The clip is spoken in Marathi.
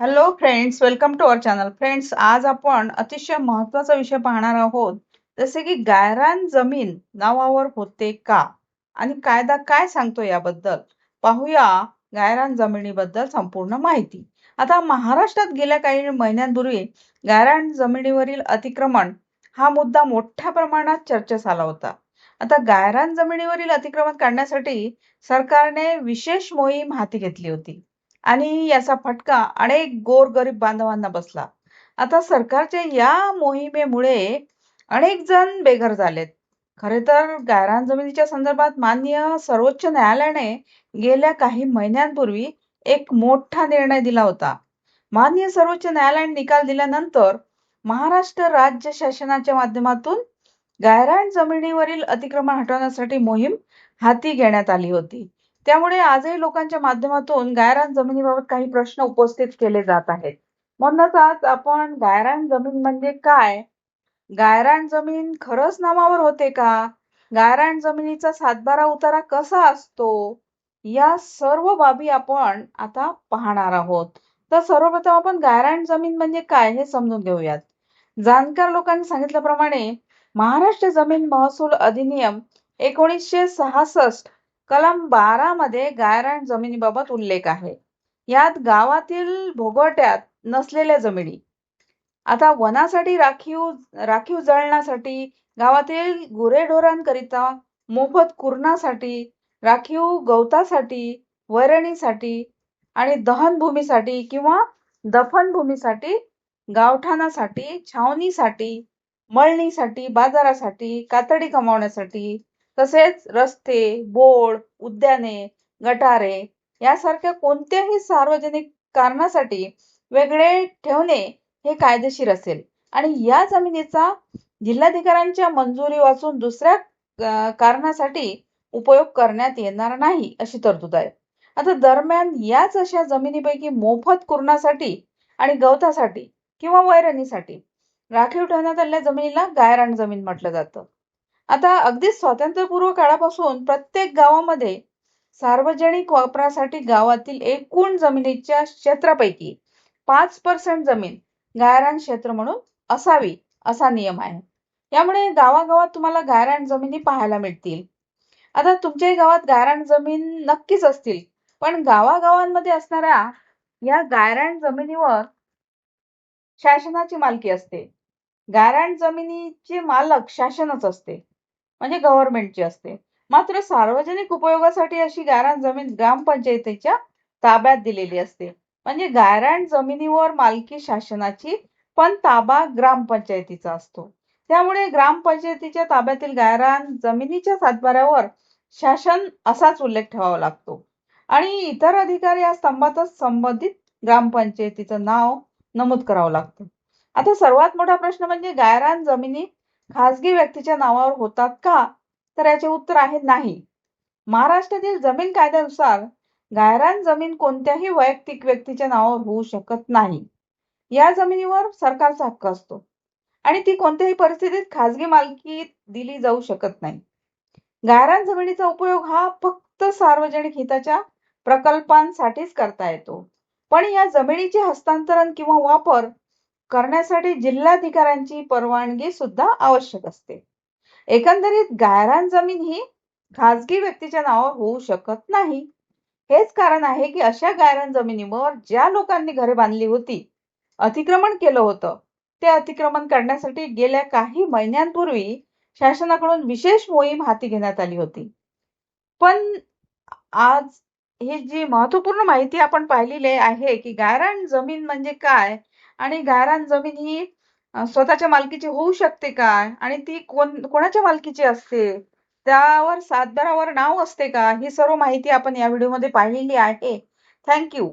Hello friends welcome to our channel friends आज आपण अतिशय महत्त्वाचा विषय पाहणार आहोत. जसे की गायरान जमीन नावावर होते का? आणि कायदा काय सांगतो याबद्दल? पाहूया गायरान जमिनीबद्दल संपूर्ण माहिती. आता महाराष्ट्रात गेल्या काही महिन्यांपूर्वी गायरान जमिनीवरील अतिक्रमण हा मुद्दा मोठ्या प्रमाणात चर्चेस आला होता. आता गायरान जमिनीवरील अतिक्रमण काढण्यासाठी सरकारने विशेष मोहीम हाती घेतली होती. आणि याचा फटका अनेक गोरगरीब बांधवांना बसला. आता सरकारच्या या मोहिमेमुळे अनेक जण बेघर झालेत. खरे तर गायरान जमिनीच्या संदर्भात मान्य सर्वोच्च न्यायालयाने गेल्या काही महिन्यांपूर्वी एक मोठा निर्णय दिला होता. मान्य सर्वोच्च न्यायालयाने निकाल दिल्यानंतर महाराष्ट्र राज्य शासनाच्या माध्यमातून गायरान जमिनीवरील अतिक्रमण हटवण्यासाठी मोहीम हाती घेण्यात आली होती. त्यामुळे आजही लोकांच्या माध्यमातून गायरान जमिनीबाबत काही प्रश्न उपस्थित केले जात आहेत. म्हणूनच आज आपण गायरान जमीन म्हणजे काय? गायरान जमीन खरंच नामावर होते का? गायरान जमिनीचा सातबारा उतारा कसा असतो? या सर्व बाबी आपण आता पाहणार आहोत. तर सर्वप्रथम आपण गायरान जमीन म्हणजे काय हे समजून घेऊयात. जाणकार लोकांनी सांगितल्याप्रमाणे महाराष्ट्र जमीन महसूल अधिनियम एकोणीसशे सहासष्ट कलम बारा मध्ये गायरान जमिनीबाबत उल्लेख आहे. यात गावातील भोगवट्यात नसलेल्या जमिनी. आता वनासाठी राखीव राखीव जळण्यासाठी गावातील गुरेढोरांकरिता मोफत कुरणासाठी राखीव गवतासाठी वैरणीसाठी आणि दहनभूमीसाठी किंवा दफनभूमीसाठी गावठाणासाठी छावणीसाठी मळणीसाठी बाजारासाठी कातडी कमावण्यासाठी तसेच रस्ते बोर्ड उद्याने गटारे यासारख्या कोणत्याही सार्वजनिक कारणासाठी वेगळे ठेवणे हे कायदेशीर असेल. आणि या जमिनीचा जिल्हाधिकाऱ्यांच्या मंजुरी वाचून दुसऱ्या कारणासाठी उपयोग करण्यात येणार नाही अशी तरतूद आहे. आता दरम्यान याच अशा जमिनीपैकी मोफत कुरणासाठी आणि गवतासाठी किंवा वैरणीसाठी राखीव ठेवण्यात आलेल्या जमिनीला गायरान जमीन म्हटलं जातं. आता अगदी स्वातंत्र्यपूर्व काळापासून प्रत्येक गावामध्ये सार्वजनिक वापरासाठी गावातील एकूण जमिनीच्या क्षेत्रापैकी पाच पर्सेंट जमीन गायरान क्षेत्र म्हणून असावी असा नियम आहे. यामुळे गावागावात तुम्हाला गायरान जमिनी पाहायला मिळतील. आता तुमच्याही गावात गायरान जमीन नक्कीच असतील पण गावागावांमध्ये असणाऱ्या या गायरान जमिनीवर शासनाची मालकी असते. गायरान जमिनीचे मालक शासनच असते. म्हणजे गव्हर्नमेंटची असते. मात्र सार्वजनिक उपयोगासाठी अशी गायरान जमीन ग्रामपंचायतीच्या ताब्यात दिलेली असते. म्हणजे गायरान जमिनीवर मालकी शासनाची पण ताबा ग्रामपंचायतीचा असतो. त्यामुळे ग्रामपंचायतीच्या ताब्यातील गायरान जमिनीच्या सातबाऱ्यावर शासन असाच उल्लेख ठेवावा लागतो. आणि इतर अधिकारी या स्तंभातच संबंधित ग्रामपंचायतीचं नाव नमूद करावं लागतं. आता सर्वात मोठा प्रश्न म्हणजे गायरान जमिनी खासगी व्यक्तीच्या नावावर होतात का? तर याचे उत्तर आहे नाही. महाराष्ट्रातील जमीन कायद्यानुसार गायरान जमीन कोणत्याही वैयक्तिक व्यक्तीच्या नावावर होऊ शकत नाही. या जमिनीवर सरकारचा हक्क असतो आणि ती कोणत्याही परिस्थितीत खासगी मालकी दिली जाऊ शकत नाही. गायरान जमिनीचा उपयोग हा फक्त सार्वजनिक हिताच्या प्रकल्पांसाठीच करता येतो. पण या जमिनीचे हस्तांतरण किंवा वापर करण्यासाठी जिल्हाधिकाऱ्यांची परवानगी सुद्धा आवश्यक असते. एकंदरीत गायरान जमीन ही खाजगी व्यक्तीच्या नावावर होऊ शकत नाही. हेच कारण आहे की अशा गायरान जमिनीवर ज्या लोकांनी घरे बांधली होती अतिक्रमण केलं होतं ते अतिक्रमण करण्यासाठी गेल्या काही महिन्यांपूर्वी शासनाकडून विशेष मोहीम हाती घेण्यात आली होती. पण आज ही जी महत्त्वपूर्ण माहिती आपण पाहिलेली आहे की गायरान जमीन म्हणजे काय आणि गायरान जमीन ही स्वतःच्या मालकीची होऊ शकते का आणि ती कोण कोणाच्या मालकीची असते? त्यावर सातबारावर नाव असते का? ही सर्व माहिती आपण या व्हिडिओमध्ये पाहिलेली आहे. थँक्यू